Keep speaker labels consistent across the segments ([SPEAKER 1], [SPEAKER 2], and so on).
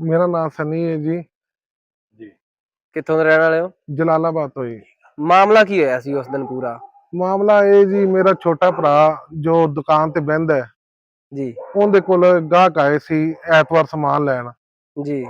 [SPEAKER 1] ਮੇਰਾ ਨਾਮ ਸਨੀ ਹੈ ਜੀ।
[SPEAKER 2] ਕਿੱਥੋਂ ਦੇ ਰਹਿਣ ਵਾਲੇ ਹੋ?
[SPEAKER 1] ਜਲਾਲਾਬਾਦ ਤੋਂ ਜੀ।
[SPEAKER 2] ਮਾਮਲਾ ਕੀ ਹੋਇਆ ਸੀ ਉਸ ਦਿਨ ਪੂਰਾ?
[SPEAKER 1] ਮਾਮਲਾ ਇਹ ਜੀ ਮੇਰਾ ਛੋਟਾ ਭਰਾ ਜੋ ਦੁਕਾਨ ਤੇ ਬਹਿੰਦਾ ਹੈ
[SPEAKER 2] ਜੀ।
[SPEAKER 1] ਉਹਦੇ ਕੋਲ ਗਾਹਕ ਆਏ ਸੀ ਐਤਵਾਰ ਸਮਾਨ ਲੈਣ।
[SPEAKER 2] ਜੀ।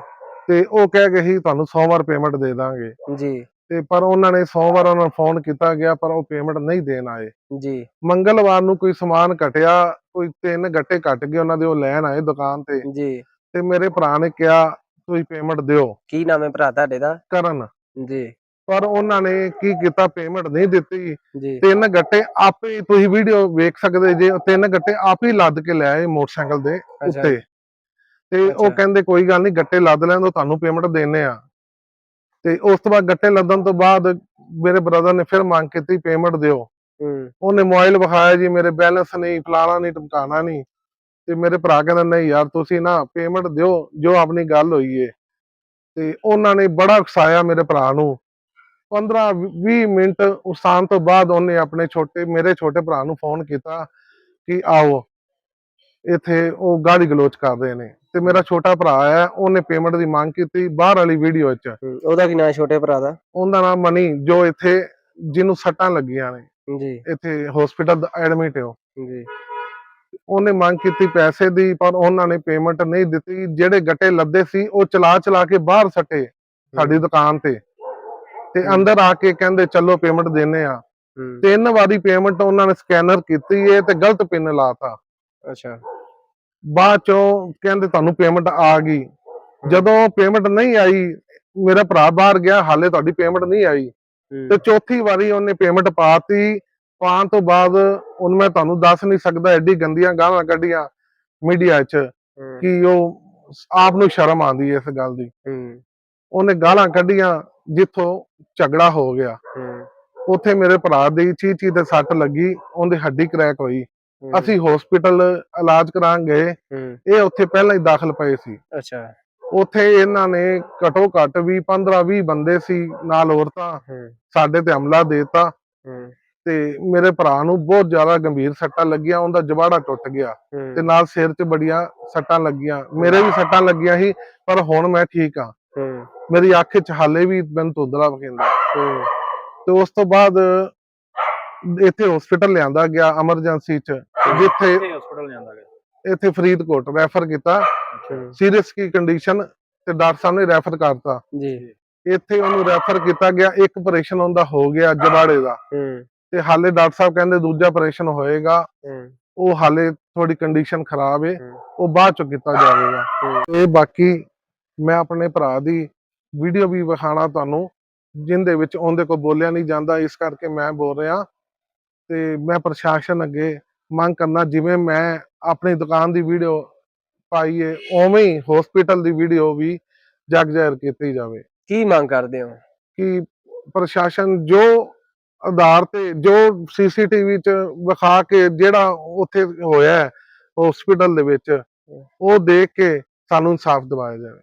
[SPEAKER 1] ਤੇ ਉਹ ਕਹਿ ਗਏ ਸੀ ਤੁਹਾਨੂੰ ਸੋਮਵਾਰ ਪੇਮੈਂਟ ਦੇ ਦਾਂਗੇ।
[SPEAKER 2] ਜੀ।
[SPEAKER 1] ਤੇ ਪਰ ਉਹਨਾਂ ਨੇ ਸੋਮਵਾਰ ਉਹਨਾਂ ਨੂੰ ਫੋਨ ਕੀਤਾ ਗਿਆ ਪਰ ਉਹ ਪੇਮੈਂਟ ਨਹੀਂ ਦੇਣ ਆਏ।
[SPEAKER 2] ਜੀ।
[SPEAKER 1] ਮੰਗਲਵਾਰ ਨੂੰ ਕੋਈ ਸਮਾਨ ਘਟਿਆ ਕੋਈ ਤਿੰਨ ਗੱਟੇ ਘਟ ਗਏ ਉਹਨਾਂ ਦੇ ਉਹ ਲੈਣ ਆਏ ਦੁਕਾਨ ਤੇ।
[SPEAKER 2] ਜੀ।
[SPEAKER 1] ਤੇ ਮੇਰੇ ਭਰਾ ਨੇ ਕਿਹਾ ਤੁਸੀਂ ਪੇਮੈਂਟ ਦਿਓ।
[SPEAKER 2] ਕੀ ਨਾਮ ਹੈ ਭਰਾ ਤੁਹਾਡੇ ਦਾ?
[SPEAKER 1] ਕਰਨ।
[SPEAKER 2] ਜੀ।
[SPEAKER 1] ਪਰ ਉਹਨਾਂ ਨੇ ਕੀ ਕੀਤਾ? ਪੇਮੈਂਟ ਨਹੀਂ ਦਿੱਤੀ।
[SPEAKER 2] ਜੀ।
[SPEAKER 1] ਤਿੰਨ ਗੱਟੇ ਆਪੇ ਤੁਸੀਂ ਵੀਡੀਓ ਵੇਖ ਸਕਦੇ ਜੇ ਤਿੰਨ ਗੱਟੇ ਆਪ ਹੀ ਲੱਦ ਕੇ ਲੈ ਆਏ ਮੋਟਰਸਾਈਕਲ ਦੇ ਉੱਤੇ। ਤੇ ਉਹ। ਕਹਿੰਦੇ ਕੋਈ ਗੱਲ ਨਹੀਂ ਗੱਟੇ ਲੱਦ ਲੈਣ ਦੋ ਤੁਹਾਨੂੰ ਪੇਮੈਂਟ ਦੇਣੇ ਆ। ਤੇ ਉਸ ਤੋਂ ਬਾਅਦ ਗੱਟੇ ਲੱਦਣ ਤੋਂ ਬਾਅਦ ਮੇਰੇ ਬ੍ਰਦਰ ਨੇ ਫਿਰ ਮੰਗ ਕੀਤੀ ਪੇਮੈਂਟ ਦਿਓ। ਉਹਨੇ ਮੋਬਾਈਲ ਵਿਖਾਇਆ ਜੀ ਮੇਰੇ ਬੈਲੈਂਸ ਨਹੀਂ ਫਲਾਣਾ ਨਹੀਂ ਟਮਕਾਣਾ ਨਹੀਂ। ਤੇ ਮੇਰੇ ਭਰਾ ਕਹਿੰਦਾ ਨਹੀਂ ਯਾਰ ਤੁਸੀਂ ਨਾ ਪੇਮੈਂਟ ਦਿਓ ਜੋ ਆਪਣੀ ਗੱਲ ਹੋਈ ਏ। ਤੇ ਉਹਨਾਂ ਨੇ ਬੜਾ ਉਕਸਾਇਆ ਮੇਰੇ ਭਰਾ ਨੂੰ। 15 20 ਮਿੰਟ ਉਸਾਨ ਤੋਂ ਬਾਅਦ ਉਹਨੇ ਆਪਣੇ ਛੋਟੇ ਮੇਰੇ ਛੋਟੇ ਭਰਾ ਨੂੰ ਫੋਨ ਕੀਤਾ ਕਿ ਆਓ ਇੱਥੇ ਉਹ ਗਾਲੀ ਗਲੋਚ ਕਰ ਰਹੇ ਨੇ। ਤੇ ਮੇਰਾ ਛੋਟਾ ਭਰਾ ਹੈ ਉਹਨੇ ਪੇਮੈਂਟ ਦੀ ਮੰਗ ਕੀਤੀ ਬਾਹਰ ਵਾਲੀ ਵੀਡੀਓ 'ਚ
[SPEAKER 2] ਹੂੰ। ਉਹਦਾ ਕੀ ਨਾਮ ਛੋਟੇ ਭਰਾ ਦਾ?
[SPEAKER 1] ਉਹਦਾ ਨਾਮ ਮਨੀ ਜੋ ਇੱਥੇ ਜਿਹਨੂੰ ਸੱਟਾਂ ਲੱਗੀਆਂ ਨੇ।
[SPEAKER 2] ਜੀ।
[SPEAKER 1] ਇੱਥੇ ਹਸਪੀਟਲ ਐਡਮਿਟ ਹੈ। ਉਹ
[SPEAKER 2] ਜੀ।
[SPEAKER 1] ਉਹਨੇ ਮੰਗ ਕੀਤੀ ਪੈਸੇ ਦੀ ਪਰ ਉਹਨਾਂ ਨੇ ਪੇਮੈਂਟ ਨਹੀਂ ਦਿੱਤੀ। ਜਿਹੜੇ ਗੱਟੇ ਲੱਦੇ ਸੀ ਉਹ ਚਲਾ ਚਲਾ ਕੇ ਬਾਹਰ ਸੱਟੇ ਸਾਡੀ ਦੁਕਾਨ ਤੇ। ਤੇ ਅੰਦਰ ਆ ਕੇ ਕਹਿੰਦੇ ਚਲੋ ਪੇਮੈਂਟ ਦੇਣੇ ਆ। ਤਿੰਨ ਵਾਰੀ ਪੇਮੈਂਟ ਉਹਨਾਂ ਨੇ ਸਕੈਨਰ ਕੀਤੀ ਏ ਤੇ ਗਲਤ ਪਿੰਨ ਲਾਤਾ।
[SPEAKER 2] ਅੱਛਾ।
[SPEAKER 1] ਬਾਅਦ ਚੋਂ ਕਹਿੰਦੇ ਤੁਹਾਨੂੰ ਪੇਮੈਂਟ ਆ ਗਈ। ਜਦੋਂ ਪੇਮੈਂਟ ਨਹੀਂ ਆਈ ਮੇਰਾ ਭਰਾ ਬਾਹਰ ਗਿਆ ਹਾਲੇ ਤੁਹਾਡੀ ਪੇਮੈਂਟ ਨਹੀਂ ਆਈ। ਤੇ ਚੌਥੀ ਵਾਰੀ ਉਹਨੇ ਪੇਮੈਂਟ ਪਾਤੀ। ਪਾਉਣ ਤੋਂ ਬਾਅਦ ਹੁਣ ਮੈਂ ਤੁਹਾਨੂੰ ਦੱਸ ਨਹੀਂ ਸਕਦਾ ਐਡੀ ਗੰਦੀਆਂ ਗਾਲਾਂ ਕੱਢੀਆਂ ਮੀਡੀਆ 'ਚ। ਕਿ ਉਹ ਆਪ ਨੂੰ ਸ਼ਰਮ ਆਉਂਦੀ ਹੈ ਇਸ ਗੱਲ ਦੀ। ਉਹਨੇ ਗਾਲਾਂ ਕੱਢੀਆਂ ਜਿੱਥੋਂ ਝਗੜਾ ਹੋ ਗਿਆ। ਉੱਥੇ ਮੇਰੇ ਭਰਾ ਦੀ ਚੀਚੀ ਤੇ ਸੱਟ ਲੱਗੀ ਉਹਦੀ ਹੱਡੀ ਕਰੈਕ ਹੋਈ। ਅਸੀਂ ਹਸਪੀਟਲ ਇਲਾਜ ਕਰਾਉਣ ਗਏ ਇਹ ਉੱਥੇ ਪਹਿਲਾਂ ਹੀ ਦਾਖਲ ਪਏ ਸੀ।
[SPEAKER 2] ਅੱਛਾ।
[SPEAKER 1] ਉੱਥੇ ਇਹਨਾਂ ਨੇ ਘਟੋ ਘੱਟ ਵੀ 15 20 ਬੰਦੇ ਸੀ ਨਾਲ ਔਰਤਾਂ। ਸਾਡੇ ਤੇ ਹਮਲਾ ਦੇਤਾ। ਤੇ ਮੇਰੇ ਭਰਾ ਨੂੰ ਬਹੁਤ ਜ਼ਿਆਦਾ ਗੰਭੀਰ ਸੱਟਾਂ ਲੱਗੀਆਂ ਉਹਦਾ ਜਵਾੜਾ ਟੁੱਟ ਗਿਆ ਤੇ ਨਾਲ ਸਿਰ 'ਚ ਬੜੀਆਂ ਸੱਟਾਂ ਲੱਗੀਆਂ। ਮੇਰੇ ਵੀ ਸੱਟਾਂ ਲੱਗੀਆਂ ਸੀ ਪਰ ਹੁਣ ਮੈਂ ਠੀਕ ਆ
[SPEAKER 2] ਹੂੰ।
[SPEAKER 1] ਮੇਰੀ ਅੱਖ 'ਚ ਹਾਲੇ ਵੀ ਮੈਨੂੰ ਧੁੰਦਲਾ ਵਖਿੰਦਾ। ਤੇ ਉਸ ਤੋਂ ਬਾਅਦ ਇੱਥੇ ਹਸਪੀਟਲ ਲਿਆਂਦਾ ਗਿਆ ਐਮਰਜੈਂਸੀ 'ਚ ਜਿੱਥੇ
[SPEAKER 3] ਹਸਪੀਟਲ ਜਾਂਦਾ ਗਿਆ?
[SPEAKER 1] ਇੱਥੇ ਫਰੀਦਕੋਟ ਰੈਫਰ ਕੀਤਾ। ਸੀਰੀਅਸ ਕੀ ਕੰਡੀਸ਼ਨ ਤੇ ਡਾਕਟਰ ਸਾਹਿਬ ਨੇ ਰੈਫਰ ਕਰਤਾ।
[SPEAKER 2] ਜੀ।
[SPEAKER 1] ਇੱਥੇ ਉਹਨੂੰ ਰੈਫਰ ਕੀਤਾ ਗਿਆ ਇੱਕ ਆਪਰੇਸ਼ਨ ਉਹਦਾ ਹੋ ਗਿਆ ਜਵਾੜੇ ਦਾ। ਤੇ ਹਾਲੇ ਡਾਕਟਰ ਸਾਹਿਬ ਕਹਿੰਦੇ ਦੂਜਾ ਆਪਰੇਸ਼ਨ ਹੋਏਗਾ। ਉਹ ਹਾਲੇ ਥੋੜੀ ਕੰਡੀਸ਼ਨ ਖਰਾਬ ਏ।
[SPEAKER 2] ਹੂੰ।
[SPEAKER 1] ਉਹ ਬਾਅਦ ਚ ਕੀਤਾ ਜਾਵੇਗਾ। ਇਹ ਬਾਕੀ ਮੈਂ ਆਪਣੇ ਭਰਾ ਦੀ ਵੀਡੀਓ ਵੀ ਵਿਖਾਣਾ ਤੁਹਾਨੂੰ ਜਿੰਦੇ ਵਿੱਚ ਉਹਦੇ ਕੋਲ ਬੋਲਿਆ ਨਹੀਂ ਜਾਂਦਾ। ਇਸ ਕਰਕੇ ਮੈਂ ਬੋਲ ਰਿਹਾ ਤੇ ਮੈਂ ਪ੍ਰਸ਼ਾਸਨ ਅੱਗੇ ਮੰਗ ਕਰਨਾ ਜਿਵੇਂ ਮੈਂ ਆਪਣੀ ਦੁਕਾਨ ਦੀ ਵੀਡੀਓ ਪਾਈ ਏ ਉਵੇਂ ਹੀ ਹਸਪੀਟਲ ਦੀ ਵੀਡੀਓ ਵੀ ਜਗ ਜ਼ਾਹਿਰ ਕੀਤੀ ਜਾਵੇ।
[SPEAKER 2] ਕੀ ਮੰਗ ਕਰਦੇ ਹੋ?
[SPEAKER 1] ਕਿ ਪ੍ਰਸ਼ਾਸਨ ਜੋ ਆਧਾਰ ਤੇ ਜੋ ਸੀਸੀਟੀਵੀ ਚ ਵਿਖਾ ਕੇ ਜਿਹੜਾ ਉੱਥੇ ਹੋਇਆ ਹਸਪੀਟਲ ਦੇ ਵਿੱਚ, ਉਹ ਦੇਖ ਕੇ ਸਾਨੂੰ ਇਨਸਾਫ ਦਿਵਾਇਆ ਜਾਵੇ।